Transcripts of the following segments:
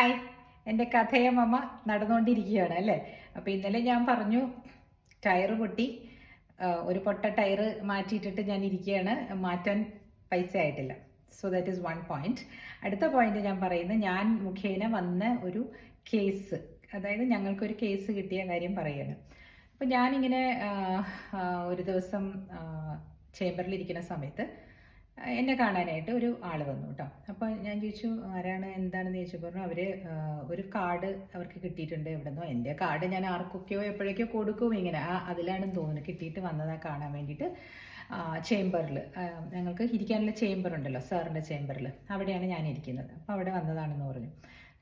Hi. എന്റെ കഥയമ്മ നടന്നുകൊണ്ടിരിക്കുകയാണ് അല്ലേ? അപ്പോൾ ഇന്നലെ ഞാൻ പറഞ്ഞു ടയർ പൊട്ടി. ഒരു പൊട്ട ടയർ മാറ്റിയിട്ടിട്ട് ഞാൻ ഇരിക്കുകയാണ്. മാറ്റാൻ പൈസ ആയിട്ടില്ല. So that is one point അടുത്ത പോയിന്റ് ഞാൻ പറയുന്നത് ഞാൻ മുഖേന വന്ന ഒരു കേസ് അതായത് ഞങ്ങൾക്കൊരു കേസ് കിട്ടിയ കാര്യം പറയുകയാണ്. അപ്പോൾ ഞാനിങ്ങനെ ഒരു ദിവസം ചേംബറിലിരിക്കുന്ന സമയത്ത് എന്നെ കാണാനായിട്ട് ഒരു ആൾ വന്നു കേട്ടോ അപ്പോൾ ഞാൻ ചോദിച്ചു ആരാണ് എന്താണെന്ന് ചോദിച്ചപ്പോൾ പറഞ്ഞു അവർ ഒരു കാർഡ് അവർക്ക് കിട്ടിയിട്ടുണ്ട് എവിടെന്നോ. എന്റെ കാർഡ് ഞാൻ ആർക്കൊക്കെയോ എപ്പോഴേക്കോ കൊടുക്കും ഇങ്ങനെ. ആ അതിലാണെന്ന് തോന്നുന്നു. കിട്ടിയിട്ട് വന്നതാ കാണാൻ വേണ്ടിയിട്ട് ചേംബറിൽ ഞങ്ങൾക്ക് ഇരിക്കാനുള്ള ചേംബർ ഉണ്ടല്ലോ സാറിന്റെ ചേംബറിൽ അവിടെയാണ് ഞാൻ ഇരിക്കുന്നത് അപ്പോൾ അവിടെ വന്നതാണെന്ന് പറഞ്ഞു.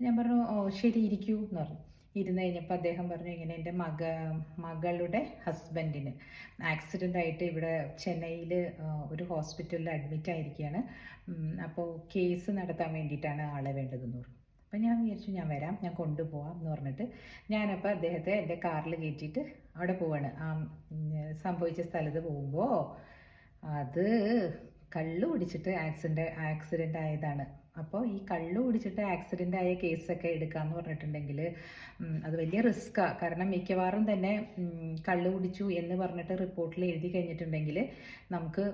ഞാൻ പറഞ്ഞു ഓ ശരി ഇരിക്കൂ എന്ന് പറഞ്ഞു. ഇരുന്ന് കഴിഞ്ഞപ്പോൾ അദ്ദേഹം പറഞ്ഞു ഇങ്ങനെ എന്റെ മക മകളുടെ ഹസ്ബൻഡിന് ആക്സിഡന്റ് ആയിട്ട് ഇവിടെ ചെന്നൈയിൽ ഒരു ഹോസ്പിറ്റലിൽ അഡ്മിറ്റ് ആയിരിക്കുകയാണ്. അപ്പോൾ കേസ് നടത്താൻ വേണ്ടിയിട്ടാണ് ആളെ വേണ്ടതെന്ന് പറഞ്ഞു. അപ്പം ഞാൻ വിചാരിച്ചു ഞാൻ വരാം ഞാൻ കൊണ്ടുപോകാം എന്ന് പറഞ്ഞിട്ട് ഞാനപ്പോൾ അദ്ദേഹത്തെ എന്റെ കാറിൽ കയറ്റിയിട്ട് അവിടെ പോവാണ്. ആ സംഭവിച്ച സ്ഥലത്ത് പോകുമ്പോൾ അത് കള്ളു കുടിച്ചിട്ട് ആക്സിഡന്റ് ആക്സിഡന്റ് ആയതാണ്. അപ്പോൾ ഈ കള്ളു കുടിച്ചിട്ട് ആക്സിഡന്റ് ആയ കേസൊക്കെ എടുക്കാന്ന് പറഞ്ഞിട്ടുണ്ടെങ്കിൽ അത് വലിയ റിസ്ക്കാണ് കാരണം മിക്കവാറും തന്നെ കള്ളു കുടിച്ചു എന്ന് പറഞ്ഞിട്ട് റിപ്പോർട്ടിൽ എഴുതി കഴിഞ്ഞിട്ടുണ്ടെങ്കിൽ നമുക്ക്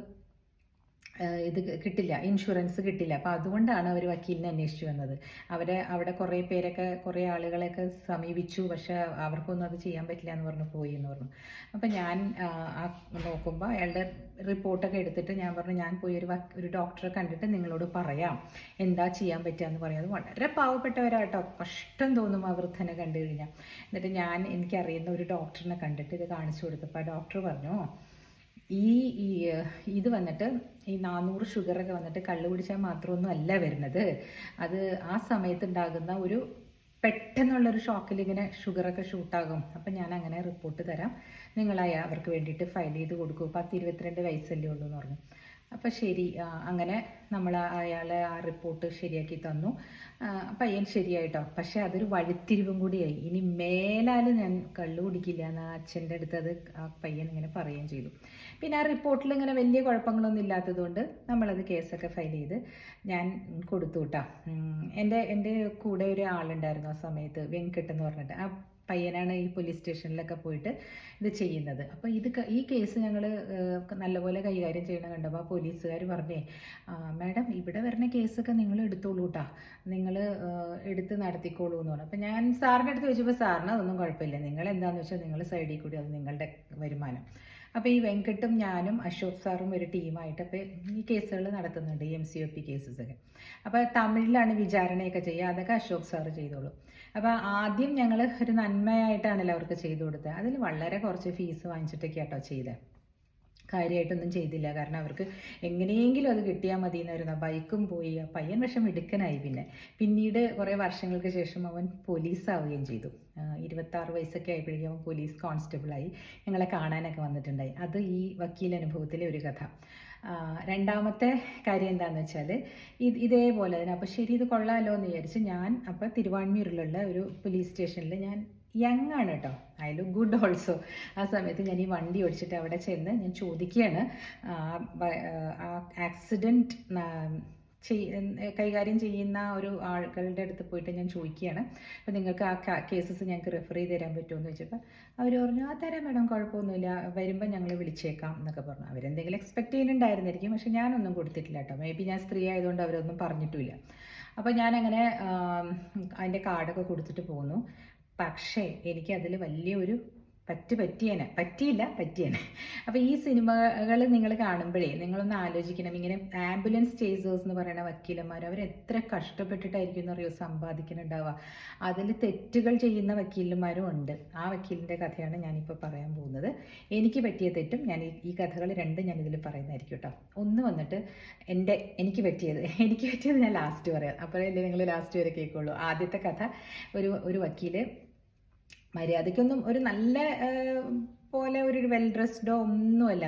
ഇത് കിട്ടില്ല ഇൻഷുറൻസ് കിട്ടില്ല. അപ്പോൾ അതുകൊണ്ടാണ് അവർ വക്കീലിനെ അന്വേഷിച്ചു വന്നത്. അവരെ അവിടെ കുറേ പേരൊക്കെ കുറേ ആളുകളെയൊക്കെ സമീപിച്ചു. പക്ഷേ അവർക്കൊന്നും അത് ചെയ്യാൻ പറ്റില്ല എന്ന് പറഞ്ഞു പോയി എന്ന് പറഞ്ഞു. അപ്പം ഞാൻ നോക്കുമ്പോൾ അയാളുടെ റിപ്പോർട്ടൊക്കെ എടുത്തിട്ട് ഞാൻ പറഞ്ഞു ഞാൻ പോയി ഒരു ഒരു ഡോക്ടറെ കണ്ടിട്ട് നിങ്ങളോട് പറയാം. എന്താ ചെയ്യാൻ പറ്റുക എന്ന് പറയാം. വളരെ പാവപ്പെട്ടവരാട്ടോ. കഷ്ടം തോന്നും ആ വൃദ്ധനെ കണ്ടു കഴിഞ്ഞാൽ എന്നിട്ട് ഞാൻ എനിക്കറിയുന്ന ഒരു ഡോക്ടറിനെ കണ്ടിട്ട് ഇത് കാണിച്ചു കൊടുത്തപ്പോൾ ആ ഡോക്ടർ പറഞ്ഞു ഈ ഇത് വന്നിട്ട് ഈ നാനൂറ് ഷുഗറൊക്കെ വന്നിട്ട് കള്ളു കുടിച്ചാൽ മാത്രമൊന്നും അല്ല വരുന്നത്. അത് ആ സമയത്ത് ഉണ്ടാകുന്ന ഒരു പെട്ടെന്നുള്ളൊരു ഷോക്കിൽ ഇങ്ങനെ ഷുഗറൊക്കെ ഷൂട്ടാകും അപ്പം ഞാൻ അങ്ങനെ റിപ്പോർട്ട് തരാം. നിങ്ങളായ അവർക്ക് വേണ്ടിയിട്ട് ഫയൽ ചെയ്ത് കൊടുക്കും. പത്ത് ഇരുപത്തിരണ്ട് വയസ്സല്ലേ ഉള്ളൂ എന്ന് പറഞ്ഞു. അപ്പം ശരി അങ്ങനെ നമ്മൾ അയാളെ ആ റിപ്പോർട്ട് ശരിയാക്കി തന്നു. പയ്യൻ ശരിയായിട്ടോ? പക്ഷെ അതൊരു വഴിത്തിരിവും കൂടിയായി. ഇനി മേലാൽ ഞാൻ കള്ളു കുടിക്കില്ല എന്ന് അച്ഛന്റെ അടുത്ത് അത് ആ പയ്യൻ ഇങ്ങനെ പറയുകയും ചെയ്തു. പിന്നെ ആ റിപ്പോർട്ടിൽ ഇങ്ങനെ വലിയ കുഴപ്പങ്ങളൊന്നും ഇല്ലാത്തതുകൊണ്ട് നമ്മളത് കേസൊക്കെ ഫയൽ ചെയ്ത് ഞാൻ കൊടുത്തു കേട്ടോ എന്റെ എന്റെ കൂടെ ഒരു ആളുണ്ടായിരുന്നു ആ സമയത്ത് വെങ്കിട്ട് എന്ന് പറഞ്ഞിട്ട്. ആ പയ്യനാണ് ഈ പോലീസ് സ്റ്റേഷനിലൊക്കെ പോയിട്ട് ഇത് ചെയ്യുന്നത്. അപ്പോൾ ഇത് ഈ കേസ് ഞങ്ങൾ നല്ലപോലെ കൈകാര്യം ചെയ്യണം കണ്ടപ്പോൾ ആ പോലീസുകാർ പറഞ്ഞേ "ആ, മാഡം ഇവിടെ വരുന്ന കേസൊക്കെ നിങ്ങൾ എടുത്തോളൂ കേട്ടോ നിങ്ങൾ എടുത്ത് നടത്തിക്കോളൂ എന്ന് പറഞ്ഞു. അപ്പോൾ ഞാൻ സാറിന്റെ അടുത്ത് ചോദിച്ചപ്പോൾ സാറിന് അതൊന്നും കുഴപ്പമില്ല. നിങ്ങൾ എന്താണെന്ന് വെച്ചാൽ നിങ്ങൾ സൈഡിൽ കൂടി അത് നിങ്ങളുടെ വരുമാനം. അപ്പോൾ ഈ വെങ്കട്ടും ഞാനും അശോക് സാറും ഒരു ടീമായിട്ട് അപ്പോൾ ഈ കേസുകൾ നടത്തുന്നുണ്ട് M C O P cases ഒക്കെ. അപ്പോൾ തമിഴിലാണ് വിചാരണയൊക്കെ ചെയ്യുക. അതൊക്കെ അശോക് സാറ് ചെയ്തോളൂ. അപ്പോൾ ആദ്യം ഞങ്ങൾ ഒരു നന്മയായിട്ടാണല്ലോ അവർക്ക് ചെയ്തു കൊടുത്തത്. അതിൽ വളരെ കുറച്ച് ഫീസ് വാങ്ങിച്ചിട്ടൊക്കെ കേട്ടോ ചെയ്തത് കാര്യമായിട്ടൊന്നും ചെയ്തില്ല. കാരണം അവർക്ക് എങ്ങനെയെങ്കിലും അത് കിട്ടിയാൽ മതി എന്നായിരുന്നു ബൈക്കും പോയി ആ പയ്യൻ വിഷം മിടുക്കനായി പിന്നെ. പിന്നീട് കുറേ വർഷങ്ങൾക്ക് ശേഷം അവൻ പോലീസാവുകയും ചെയ്തു. ഇരുപത്താറ് വയസ്സൊക്കെ ആയപ്പോഴേക്കും അവൻ പോലീസ് കോൺസ്റ്റബിളായി ഞങ്ങളെ കാണാനൊക്കെ വന്നിട്ടുണ്ടായി. അത് ഈ വക്കീൽ അനുഭവത്തിലെ ഒരു കഥ. രണ്ടാമത്തെ കാര്യം എന്താണെന്ന് വെച്ചാൽ ഇത് ഇതേപോലെ തന്നെ അപ്പോൾ ശരി ഇത് കൊള്ളാമല്ലോ എന്ന് വിചാരിച്ച് ഞാൻ അപ്പോൾ തിരുവാൺമൂരിലുള്ള ഒരു പോലീസ് സ്റ്റേഷനിൽ ഞാൻ യങ് ആണ് കേട്ടോ ഐ ലുക്ക് ഗുഡ് ഓൾസോ ആ സമയത്ത് ഞാൻ ഈ വണ്ടി ഓടിച്ചിട്ട് അവിടെ ചെന്ന് ഞാൻ ചോദിക്കുകയാണ് ആക്സിഡന്റ് കൈകാര്യം ചെയ്യുന്ന ഒരു ആളുകളുടെ അടുത്ത് പോയിട്ട് ഞാൻ ചോദിക്കുകയാണ്. അപ്പോൾ നിങ്ങൾക്ക് ആ കേസസ് ഞങ്ങൾക്ക് റെഫർ ചെയ്ത് തരാൻ പറ്റുമോ എന്ന് ചോദിച്ചപ്പോൾ അവർ പറഞ്ഞു ആ തരാം മാഡം കുഴപ്പമൊന്നുമില്ല. വരുമ്പോൾ ഞങ്ങൾ വിളിച്ചേക്കാം എന്നൊക്കെ പറഞ്ഞു. അവരെന്തെങ്കിലും എക്സ്പെക്ട് ചെയ്യുന്നുണ്ടായിരുന്നിരിക്കും പക്ഷെ ഞാനൊന്നും കൊടുത്തിട്ടില്ല കേട്ടോ. മേ ബി ഞാൻ സ്ത്രീ ആയതുകൊണ്ട് അവരൊന്നും പറഞ്ഞിട്ടുമില്ല. അപ്പോൾ ഞാനങ്ങനെ അതിന്റെ കാർഡൊക്കെ കൊടുത്തിട്ട് പോന്നു. പക്ഷേ എനിക്കതിൽ വലിയൊരു പറ്റ് പറ്റിയേനെ. പറ്റിയില്ല പറ്റിയേനെ. അപ്പോൾ ഈ സിനിമകൾ നിങ്ങൾ കാണുമ്പോഴേ നിങ്ങളൊന്ന് ആലോചിക്കണം. ഇങ്ങനെ ആംബുലൻസ് ചേസേഴ്സ് എന്ന് പറയുന്ന വക്കീലന്മാർ അവർ എത്ര കഷ്ടപ്പെട്ടിട്ടായിരിക്കും എന്നറിയോ സമ്പാദിക്കുന്നുണ്ടാവുക. അതിൽ തെറ്റുകൾ ചെയ്യുന്ന വക്കീലന്മാരും ഉണ്ട്. ആ വക്കീലിന്റെ കഥയാണ് ഞാനിപ്പോൾ പറയാൻ പോകുന്നത്. എനിക്ക് പറ്റിയ തെറ്റും ഞാൻ ഈ- കഥകൾ രണ്ടും ഞാൻ ഇതിൽ പറയുന്നതായിരിക്കും കേട്ടോ. ഒന്ന് വന്നിട്ട് എന്റെ എനിക്ക് പറ്റിയത് എനിക്ക് പറ്റിയത് ഞാൻ ലാസ്റ്റ് പറയാം അപ്പോഴല്ലേ നിങ്ങൾ ലാസ്റ്റ് വരെ കേൾക്കുള്ളൂ. ആദ്യത്തെ കഥ ഒരു ഒരു വക്കീൽ മര്യാദയ്ക്കൊന്നും ഒരു നല്ല പോലെ ഒരു വെൽ ഡ്രസ്ഡോ ഒന്നുമല്ല.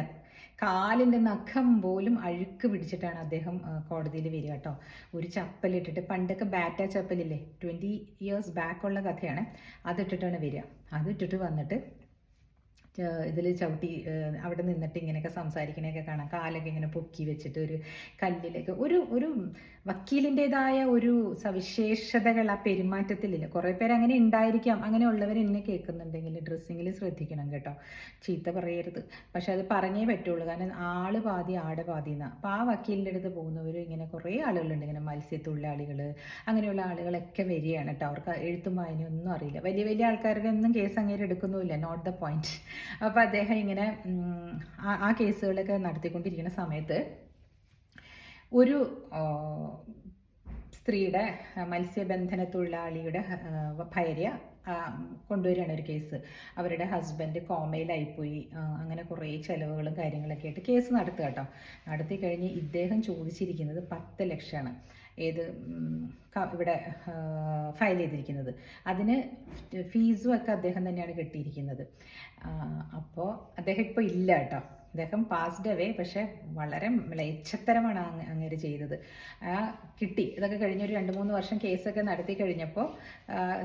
കാലിന്റെ നഖം പോലും അഴുക്ക് പിടിച്ചിട്ടാണ് അദ്ദേഹം കോടതിയിൽ വരിക കേട്ടോ. ഒരു ചപ്പലിട്ടിട്ട് പണ്ടൊക്കെ ബാറ്റ ചപ്പലില്ലേ ട്വന്റി ഇയേഴ്സ് ബാക്കുള്ള കഥയാണ്. അതിട്ടിട്ടാണ് വരിക. അതിട്ടിട്ട് വന്നിട്ട് ഇതിൽ ചവിട്ടി അവിടെ നിന്നിട്ട് ഇങ്ങനെയൊക്കെ സംസാരിക്കണയൊക്കെ കാണാം. കാലൊക്കെ ഇങ്ങനെ പൊക്കി വെച്ചിട്ട് ഒരു കല്ലിലൊക്കെ ഒരു ഒരു വക്കീലിന്റെതായ ഒരു സവിശേഷതകൾ ആ പെരുമാറ്റത്തിലില്ല. കുറേ പേര് അങ്ങനെ ഉണ്ടായിരിക്കാം. അങ്ങനെയുള്ളവർ എന്നെ കേൾക്കുന്നുണ്ടെങ്കിൽ ഡ്രസ്സിങ്ങിൽ ശ്രദ്ധിക്കണം കേട്ടോ. ചീത്ത പറയരുത്. പക്ഷെ അത് പറഞ്ഞേ പറ്റുള്ളൂ. കാരണം ആൾ പാതി ആട് പാതി എന്നാ. അപ്പോൾ ആ വക്കീലിന്റെ അടുത്ത് പോകുന്നവർ ഇങ്ങനെ കുറേ ആളുകളുണ്ട്. ഇങ്ങനെ മത്സ്യത്തൊഴിലാളികൾ അങ്ങനെയുള്ള ആളുകളൊക്കെ വരികയാണ് കേട്ടോ. അവർക്ക് എഴുത്തും വായനയും ഒന്നും അറിയില്ല. വലിയ വലിയ ആൾക്കാരുടെ ഒന്നും കേസ് അങ്ങനെ എടുക്കുന്നുമില്ല. നോട്ട് ദ പോയിന്റ് അപ്പോൾ അദ്ദേഹം ഇങ്ങനെ ആ- കേസുകളൊക്കെ നടത്തിക്കൊണ്ടിരിക്കുന്ന സമയത്ത് ഒരു സ്ത്രീയുടെ മത്സ്യബന്ധന തൊഴിലാളിയുടെ ഭാര്യ കൊണ്ടുവരികയാണ് ഒരു കേസ്. അവരുടെ ഹസ്ബൻഡ് കോമയിലായിപ്പോയി. അങ്ങനെ കുറേ ചിലവുകളും കാര്യങ്ങളൊക്കെ ആയിട്ട് കേസ് നടത്തുക കേട്ടോ. നടത്തി കഴിഞ്ഞ് ഇദ്ദേഹം ചോദിച്ചിരിക്കുന്നത് പത്ത് ലക്ഷമാണ്. ഏത് ഇവിടെ ഫയൽ ചെയ്തിരിക്കുന്നത്. അതിന് ഫീസും ഒക്കെ അദ്ദേഹം തന്നെയാണ് കെട്ടിയിരിക്കുന്നത്. അപ്പോൾ അദ്ദേഹം ഇപ്പോൾ ഇല്ല കേട്ടോ. അദ്ദേഹം പാസ്ഡ് അവേ പക്ഷെ വളരെ മ്ലേച്ഛത്തരമാണ് അങ്ങനെ ചെയ്തത്. കിട്ടി. ഇതൊക്കെ കഴിഞ്ഞൊരു രണ്ട് മൂന്ന് വർഷം കേസൊക്കെ നടത്തി കഴിഞ്ഞപ്പോൾ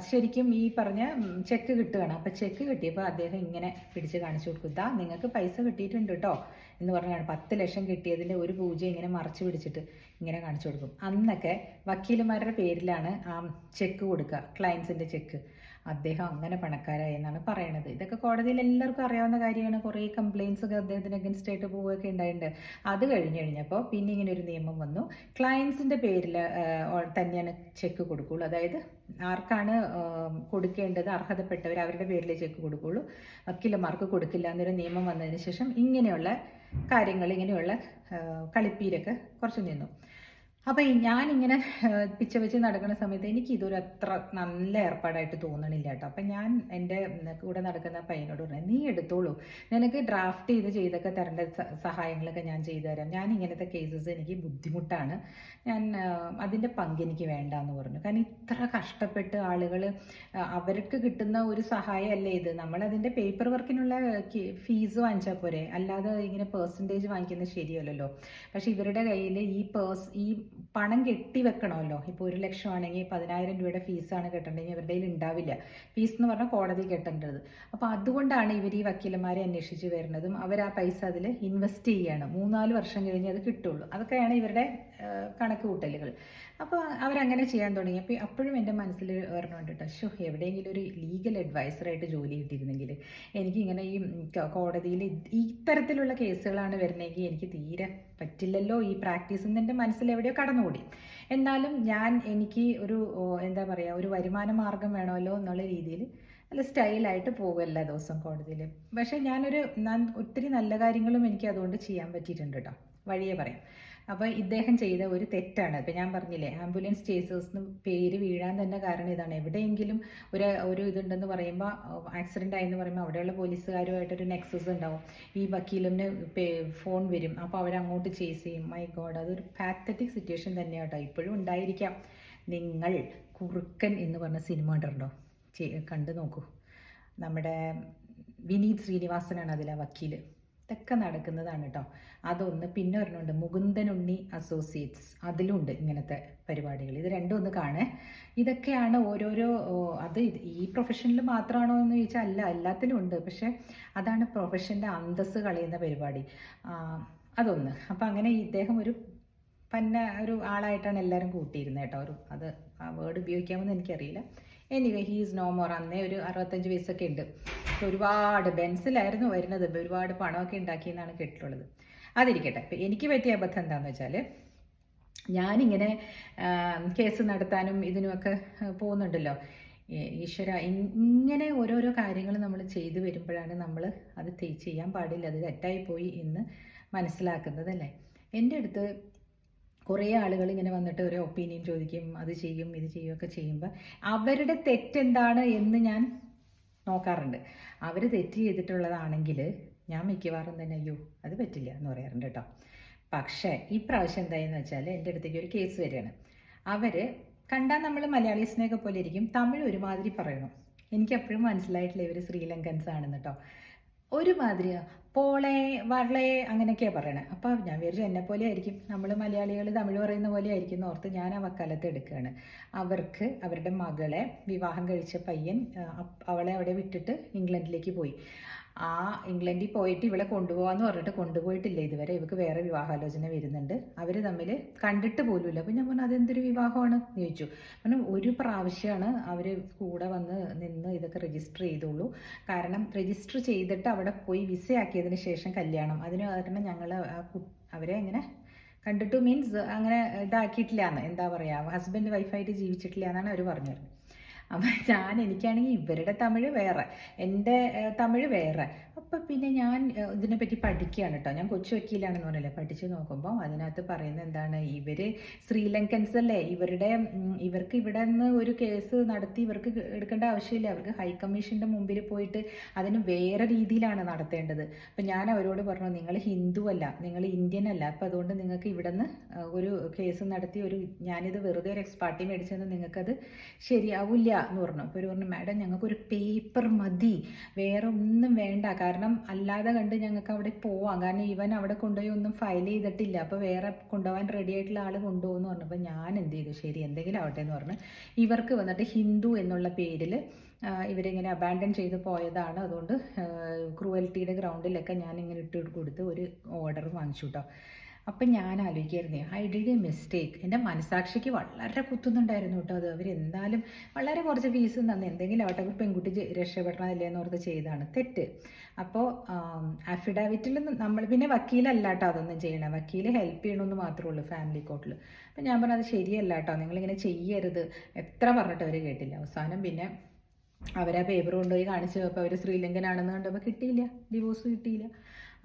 ശരിക്കും ഈ പറഞ്ഞ ചെക്ക് കിട്ടുകയാണ്. അപ്പോൾ ചെക്ക് കിട്ടിയപ്പോൾ അദ്ദേഹം ഇങ്ങനെ പിടിച്ച് കാണിച്ചു കൊടുക്കുക നിങ്ങൾക്ക് പൈസ കിട്ടിയിട്ടുണ്ട് കേട്ടോ എന്ന് പറഞ്ഞാണ്. പത്ത് ലക്ഷം കിട്ടിയതിന്റെ ഒരു പൂജ ഇങ്ങനെ മറച്ചു പിടിച്ചിട്ട് ഇങ്ങനെ കാണിച്ചു കൊടുക്കും. അന്നൊക്കെ വക്കീലുമാരുടെ പേരിലാണ് ആ ചെക്ക് കൊടുക്കുക ക്ലയൻസിന്റെ ചെക്ക് അദ്ദേഹം അങ്ങനെ പണക്കാരായി എന്നാണ് പറയണത്. ഇതൊക്കെ കോടതിയിൽ എല്ലാവർക്കും അറിയാവുന്ന കാര്യമാണ്. കുറേ കംപ്ലയിൻസ് ഒക്കെ അദ്ദേഹത്തിന് അഗൻസ്റ്റ് ആയിട്ട് പോവുകയൊക്കെ ഉണ്ടായിട്ടുണ്ട്. അത് കഴിഞ്ഞ് കഴിഞ്ഞപ്പോൾ പിന്നെ ഇങ്ങനെ ഒരു നിയമം വന്നു. ക്ലയൻസിന്റെ പേരിൽ തന്നെയാണ് ചെക്ക് കൊടുക്കുള്ളൂ അതായത് ആർക്കാണ് കൊടുക്കേണ്ടത് അർഹതപ്പെട്ടവർ അവരുടെ പേരിൽ ചെക്ക് കൊടുക്കുള്ളൂ വക്കീലന്മാർക്ക് കൊടുക്കില്ല എന്നൊരു നിയമം വന്നതിന് ശേഷം ഇങ്ങനെയുള്ള കാര്യങ്ങൾ ഇങ്ങനെയുള്ള കളിപ്പീരൊക്കെ കുറച്ച് നിന്നു. അപ്പം ഞാൻ ഇങ്ങനെ പിച്ച വെച്ച് നടക്കുന്ന സമയത്ത് എനിക്ക് ഇതൊരു അത്ര നല്ല ഏർപ്പാടായിട്ട് തോന്നണില്ല കേട്ടോ. അപ്പം ഞാൻ എന്റെ കൂടെ നടക്കുന്ന പയ്യനോട് പറഞ്ഞു നീ എടുത്തോളൂ. നിനക്ക് ഡ്രാഫ്റ്റ് ചെയ്ത് ചെയ്തൊക്കെ തരേണ്ട സഹായങ്ങളൊക്കെ ഞാൻ ചെയ്തു തരാം. ഞാൻ ഇങ്ങനത്തെ കേസസ് എനിക്ക് ബുദ്ധിമുട്ടാണ്. ഞാൻ അതിന്റെ പങ്ക് എനിക്ക് വേണ്ട എന്ന് പറഞ്ഞു. കാരണം ഇത്ര കഷ്ടപ്പെട്ട് ആളുകൾ അവർക്ക് കിട്ടുന്ന ഒരു സഹായമല്ലേ ഇത്? നമ്മൾ നമ്മളതിന്റെ പേപ്പർ വർക്കിനുള്ള ഫീസ് വാങ്ങിച്ചാൽ പോരെ? അല്ലാതെ ഇങ്ങനെ പേഴ്സന്റേജ് വാങ്ങിക്കുന്നത് ശരിയല്ലല്ലോ. പക്ഷെ ഇവരുടെ കയ്യിൽ ഈ പേഴ്സ് ഈ പണം കെട്ടി വെക്കണമല്ലോ. ഇപ്പോൾ ഒരു ലക്ഷം ആണെങ്കിൽ പതിനായിരം രൂപയുടെ ഫീസാണ് കെട്ടേണ്ടതെങ്കിൽ ഇവരുടെ കയ്യിൽ ഉണ്ടാവില്ല. ഫീസ് എന്ന് പറഞ്ഞാൽ കോടതി കെട്ടേണ്ടത്. അപ്പോൾ അതുകൊണ്ടാണ് ഇവർ ഈ വക്കീലന്മാരെ അന്വേഷിച്ച് വരുന്നതും അവർ ആ പൈസ അതിൽ ഇൻവെസ്റ്റ് ചെയ്യാണ്. മൂന്നാൽ വർഷം കഴിഞ്ഞ് അത് കിട്ടുള്ളൂ. അതൊക്കെയാണ് ഇവരുടെ കണക്ക് കൂട്ടലുകൾ അപ്പോൾ അവരങ്ങനെ ചെയ്യാൻ തുടങ്ങി. അപ്പോൾ അപ്പോഴും എന്റെ മനസ്സിൽ ഓർമ്മയുണ്ട് കേട്ടോ ഷോ എവിടെയെങ്കിലും ഒരു ലീഗൽ അഡ്വൈസറായിട്ട് ജോലി കിട്ടിയിരുന്നെങ്കിൽ എനിക്കിങ്ങനെ ഈ കോടതിയിൽ ഇത് ഇത്തരത്തിലുള്ള കേസുകളാണ് വരുന്നതെങ്കിൽ എനിക്ക് തീരെ പറ്റില്ലല്ലോ. ഈ പ്രാക്ടീസ് എന്ന് എന്റെ മനസ്സിൽ എവിടെയോ കടന്നുകൂടി. എന്നാലും ഞാൻ എനിക്ക് ഒരു എന്താ പറയുക ഒരു വരുമാന മാർഗം വേണമല്ലോ എന്നുള്ള രീതിയിൽ നല്ല സ്റ്റൈലായിട്ട് പോകും എല്ലാ ദിവസവും കോടതിയിൽ. പക്ഷേ ഞാനൊരു ഒത്തിരി നല്ല കാര്യങ്ങളും എനിക്ക് അതുകൊണ്ട് ചെയ്യാൻ പറ്റിയിട്ടുണ്ട് കേട്ടോ വഴിയേ പറയാം. അപ്പോൾ ഇദ്ദേഹം ചെയ്ത ഒരു തെറ്റാണ്. ഇപ്പം ഞാൻ പറഞ്ഞില്ലേ ആംബുലൻസ് ചേസേഴ്സ് പേര് വീഴാൻ തന്നെ കാരണം ഇതാണ്. എവിടെയെങ്കിലും ഒരു ഒരു ഇതുണ്ടെന്ന് പറയുമ്പോൾ ആക്സിഡന്റ് ആയെന്ന് പറയുമ്പോൾ അവിടെയുള്ള പോലീസുകാരുമായിട്ടൊരു നെക്സസ് ഉണ്ടാവും. ഈ വക്കീലിന് ഫോൺ വരും. അപ്പോൾ അവരങ്ങോട്ട് ചേസ് ചെയ്യും. മൈ ഗോഡ് അതൊരു പാത്തറ്റിക് സിറ്റുവേഷൻ തന്നെയാണ് കേട്ടോ. ഇപ്പോഴും ഉണ്ടായിരിക്കാം. നിങ്ങൾ കുറുക്കൻ എന്ന് പറഞ്ഞ സിനിമ കണ്ടിട്ടുണ്ടോ? കണ്ടു നോക്കൂ. നമ്മുടെ വിനീത് ശ്രീനിവാസനാണ് അതിലെ വക്കീൽ ഇതൊക്കെ നടക്കുന്നതാണ് കേട്ടോ അതൊന്ന് പിന്നെ ഒരെണ്ണമുണ്ട്. മുകുന്ദൻ ഉണ്ണി അസോസിയേറ്റ്സ്. അതിലുണ്ട് ഇങ്ങനത്തെ പരിപാടികൾ. ഇത് രണ്ടും ഒന്ന് കാണേ. ഇതൊക്കെയാണ് ഓരോരോ അത് ഈ പ്രൊഫഷനിൽ മാത്രമാണോ എന്ന് ചോദിച്ചാൽ അല്ല. എല്ലാത്തിലും ഉണ്ട്. പക്ഷെ അതാണ് പ്രൊഫഷന്റെ അന്തസ് കളയുന്ന പരിപാടി. അതൊന്ന്. അപ്പം അങ്ങനെ ഇദ്ദേഹം ഒരു പന്ന ഒരു ആളായിട്ടാണ് എല്ലാവരും കൂട്ടിയിരുന്നത് കേട്ടോ ഒരു അത് ആ വേർഡ് ഉപയോഗിക്കാമെന്ന് എനിക്കറിയില്ല. എനിവേ ഹീസ് നോ മോർ അന്നേ ഒരു അറുപത്തഞ്ച് വയസ്സൊക്കെ ഉണ്ട്. ഒരുപാട് ബെൻസിലായിരുന്നു വരുന്നത്. ഒരുപാട് പണമൊക്കെ ഉണ്ടാക്കിയെന്നാണ് കേട്ടിട്ടുള്ളത്. അതിരിക്കട്ടെ. ഇപ്പം എനിക്ക് പറ്റിയ അബദ്ധം എന്താണെന്ന് വെച്ചാൽ ഞാനിങ്ങനെ കേസ് നടത്താനും ഇതിനുമൊക്കെ പോകുന്നുണ്ടല്ലോ. ഈശ്വര ഇങ്ങനെ ഓരോരോ കാര്യങ്ങൾ നമ്മൾ ചെയ്തു വരുമ്പോഴാണ് നമ്മൾ അത് ചെയ്യാൻ പാടില്ല. അത് തെറ്റായി പോയി എന്ന് മനസ്സിലാക്കുന്നതല്ലേ? എന്റെ അടുത്ത് കുറേ ആളുകൾ ഇങ്ങനെ വന്നിട്ട് ഒരു ഒപ്പീനിയൻ ചോദിക്കും അത് ചെയ്യും ഇത് ചെയ്യും ഒക്കെ ചെയ്യുമ്പോൾ അവരുടെ തെറ്റെന്താണ് എന്ന് ഞാൻ നോക്കാറുണ്ട്. അവർ തെറ്റ് ചെയ്തിട്ടുള്ളതാണെങ്കിൽ ഞാൻ മിക്കവാറും തന്നെ അയ്യോ അത് പറ്റില്ല എന്ന് പറയാറുണ്ട് കേട്ടോ. പക്ഷേ ഈ പ്രാവശ്യം എന്തായെന്ന് വെച്ചാൽ എന്റെ അടുത്തേക്ക് ഒരു കേസ് വരികയാണ്. അവർ കണ്ടാൽ നമ്മൾ മലയാളീസിനെയൊക്കെ പോലെ ഇരിക്കും തമിഴ് ഒരുമാതിരി പറയണം. എനിക്ക് എപ്പോഴും മനസ്സിലായിട്ടില്ല ഇവർ ശ്രീലങ്കൻസ് ആണെന്ന് കേട്ടോ. ഒരുമാതിരി പോളെ വള്ളയെ അങ്ങനെയൊക്കെയാണ് പറയണത് അപ്പോൾ ഞാൻ വിചാരിച്ചു എന്നെ പോലെ ആയിരിക്കും. നമ്മൾ മലയാളികൾ തമിഴ് പറയുന്ന പോലെ ആയിരിക്കും എന്ന് ഓർത്ത് ഞാൻ ആ വക്കാലത്ത് എടുക്കുകയാണ് അവർക്ക് അവരുടെ മകളെ വിവാഹം കഴിച്ച പയ്യൻ അവളെ അവിടെ വിട്ടിട്ട് ഇംഗ്ലണ്ടിലേക്ക് പോയി. ആ ഇംഗ്ലണ്ടിൽ പോയിട്ട് ഇവളെ കൊണ്ടുപോകാന്ന് പറഞ്ഞിട്ട് കൊണ്ടുപോയിട്ടില്ല ഇതുവരെ? ഇവക്ക് വേറെ വിവാഹാലോചന വരുന്നുണ്ട്. അവർ തമ്മിൽ കണ്ടിട്ട് പോലുമില്ല. അപ്പം ഞാൻ പറഞ്ഞു അതെന്തൊരു വിവാഹമാണ്? ചോദിച്ചു. കാരണം ഒരു പ്രാവശ്യമാണ് അവർ കൂടെ വന്ന് നിന്ന് ഇതൊക്കെ രജിസ്റ്റർ ചെയ്തോളൂ. കാരണം രജിസ്റ്റർ ചെയ്തിട്ട് അവിടെ പോയി വിസ ആക്കിയതിന് ശേഷം കല്യാണം. അതിന് കാരണം ഞങ്ങൾ അവരെ എങ്ങനെ കണ്ടിട്ട് മീൻസ് അങ്ങനെ ഇതാക്കിയിട്ടില്ല എന്ന്. എന്താ പറയുക ഹസ്ബൻഡ് വൈഫായിട്ട് ജീവിച്ചിട്ടില്ല എന്നാണ് അവർ പറഞ്ഞത്. അപ്പം ഞാൻ എനിക്കാണെങ്കിൽ ഇവരുടെ തമിഴ് വേറെ. എന്റെ തമിഴ് വേറെ. അപ്പം പിന്നെ ഞാൻ ഇതിനെ ഇതിനെപ്പറ്റി പഠിക്കുകയാണ് കേട്ടോ ഞാൻ കൊച്ചു വക്കീലാണെന്ന് പറഞ്ഞില്ലേ? പഠിച്ചു നോക്കുമ്പോൾ അതിനകത്ത് പറയുന്നത് എന്താണ്? ഇവർ ശ്രീലങ്കൻസ് അല്ലേ? ഇവരുടെ ഇവർക്ക് ഇവിടെ നിന്ന് ഒരു കേസ് നടത്തി ഇവർക്ക് എടുക്കേണ്ട ആവശ്യമില്ല. അവർക്ക് ഹൈക്കമ്മീഷന്റെ മുമ്പിൽ പോയിട്ട് അതിന് വേറെ രീതിയിലാണ് നടത്തേണ്ടത്. അപ്പം ഞാൻ അവരോട് പറഞ്ഞു നിങ്ങൾ ഹിന്ദു അല്ല നിങ്ങൾ ഇന്ത്യൻ അല്ല. അപ്പം അതുകൊണ്ട് നിങ്ങൾക്ക് ഇവിടെ നിന്ന് ഒരു കേസ് നടത്തി ഒരു ഞാനിത് വെറുതെ ഒരു എക്സ്പാർട്ടി മേടിച്ചെന്ന് നിങ്ങൾക്കത് ശരിയാവില്ല എന്ന് പറഞ്ഞു. അപ്പോൾ ഒരു പറഞ്ഞു മാഡം ഞങ്ങൾക്കൊരു പേപ്പർ മതി. വേറെ ഒന്നും വേണ്ട. കാരണം അല്ലാതെ കണ്ട് ഞങ്ങൾക്ക് അവിടെ പോവാം. കാരണം ഇവൻ അവിടെ കൊണ്ടുപോയി ഒന്നും ഫയൽ ചെയ്തിട്ടില്ല. അപ്പോൾ വേറെ കൊണ്ടുപോകാൻ റെഡി ആയിട്ടുള്ള ആൾ കൊണ്ടുപോകുമെന്ന് പറഞ്ഞപ്പോൾ ഞാൻ എന്ത് ചെയ്തു? ശരി എന്തെങ്കിലും ആവട്ടെ എന്ന് പറഞ്ഞ് ഇവർക്ക് വന്നിട്ട് ഹിന്ദു എന്നുള്ള പേരിൽ ഇവരിങ്ങനെ അബാൻഡൻ ചെയ്ത് പോയതാണ്. അതുകൊണ്ട് ക്രൂവൽറ്റിയുടെ ഗ്രൗണ്ടിലൊക്കെ ഞാൻ ഇങ്ങനെ ഇട്ട് കൊടുത്ത് ഒരു ഓർഡർ വാങ്ങിച്ചു കേട്ടോ അപ്പം ഞാൻ ആലോചിക്കായിരുന്നു ഐ ഡിഡ് എ മിസ്റ്റേക്ക് എന്റെ മനസാക്ഷിക്ക് വളരെ കുത്തുന്നുണ്ടായിരുന്നു കേട്ടോ അത്. അവരെന്തായാലും വളരെ കുറച്ച് ഫീസ് തന്നെ. എന്തെങ്കിലും ആവട്ടെ ഒരു പെൺകുട്ടി രക്ഷപ്പെടണമല്ലേ എന്ന് ഓർത്ത് ചെയ്താണ് തെറ്റ്. അപ്പോൾ അഫിഡാവിറ്റിൽ നമ്മൾ പിന്നെ വക്കീലല്ല കേട്ടോ അതൊന്നും ചെയ്യണം. വക്കീൽ ഹെൽപ്പ് ചെയ്യണമെന്ന് മാത്രമേ ഉള്ളൂ ഫാമിലി കോർട്ടിൽ അപ്പം ഞാൻ പറഞ്ഞത് ശരിയല്ല കേട്ടോ. നിങ്ങളിങ്ങനെ ചെയ്യരുത്. എത്ര പറഞ്ഞിട്ട് അവർ കേട്ടില്ല. അവസാനം പിന്നെ അവരാ പേപ്പർ കൊണ്ടുപോയി കാണിച്ചു അവർ ശ്രീലങ്കനാണെന്ന് കണ്ടപ്പോൾ കിട്ടിയില്ല. ഡിവോഴ്സ് കിട്ടിയില്ല.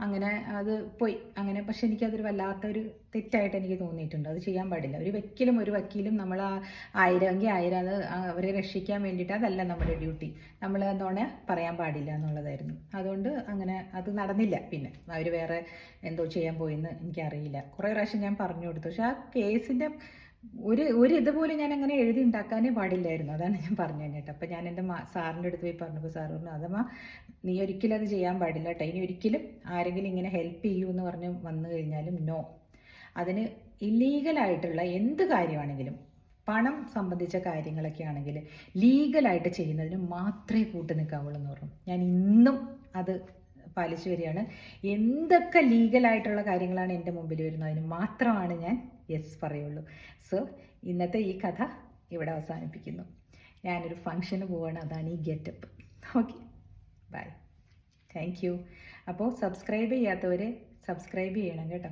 അങ്ങനെ അത് പോയി. അങ്ങനെ പക്ഷെ എനിക്കതൊരു വല്ലാത്തൊരു തെറ്റായിട്ട് എനിക്ക് തോന്നിയിട്ടുണ്ട്. അത് ചെയ്യാൻ പാടില്ല. ഒരു വക്കീലും ഒരു വക്കീലും നമ്മൾ ആ ആയിരമെങ്കിൽ ആയിരം അത് അവരെ രക്ഷിക്കാൻ വേണ്ടിയിട്ട് അതല്ല നമ്മുടെ ഡ്യൂട്ടി. നമ്മൾ എന്താണ് പറയാൻ പാടില്ല എന്നുള്ളതായിരുന്നു. അതുകൊണ്ട് അങ്ങനെ അത് നടന്നില്ല. പിന്നെ അവർ വേറെ എന്തോ ചെയ്യാൻ പോയെന്ന് എനിക്കറിയില്ല. കുറേ പ്രാവശ്യം ഞാൻ പറഞ്ഞു കൊടുത്തു. പക്ഷെ ആ കേസിന്റെ ഒരു ഒരു ഇതുപോലെ ഞാൻ അങ്ങനെ എഴുതി ഉണ്ടാക്കാനേ പാടില്ലായിരുന്നു. അതാണ് ഞാൻ പറഞ്ഞു കേട്ടോ. അപ്പം ഞാൻ എന്റെ സാറിന്റെ അടുത്ത് പോയി പറഞ്ഞപ്പോൾ സാർ പറഞ്ഞു അതമ്മ നീ ഒരിക്കലും അത് ചെയ്യാൻ പാടില്ല കേട്ടോ. ഇനി ഒരിക്കലും ആരെങ്കിലും ഇങ്ങനെ ഹെൽപ്പ് ചെയ്യൂ എന്ന് പറഞ്ഞ് വന്നു കഴിഞ്ഞാലും നോ അതിന് ഇല്ലീഗലായിട്ടുള്ള എന്ത് കാര്യമാണെങ്കിലും പണം സംബന്ധിച്ച കാര്യങ്ങളൊക്കെ ആണെങ്കിൽ ലീഗലായിട്ട് ചെയ്യുന്നതിന് മാത്രമേ കൂട്ടു നിൽക്കാവുള്ളൂ എന്ന് പറഞ്ഞു. ഞാൻ ഇന്നും അത് പാലിച്ചു വരികയാണ്. എന്തൊക്കെ ലീഗലായിട്ടുള്ള കാര്യങ്ങളാണ് എന്റെ മുമ്പിൽ വരുന്നത്? അതിന് മാത്രമാണ് ഞാൻ യെസ് പറയുള്ളൂ. സോ ഇന്നത്തെ ഈ കഥ ഇവിടെ അവസാനിപ്പിക്കുന്നു. ഞാനൊരു ഫങ്ഷന് പോവാണ്. അതാണ് ഈ getup okay bye thank you അപ്പോൾ സബ്സ്ക്രൈബ് ചെയ്യാത്തവർ സബ്സ്ക്രൈബ് ചെയ്യണം കേട്ടോ.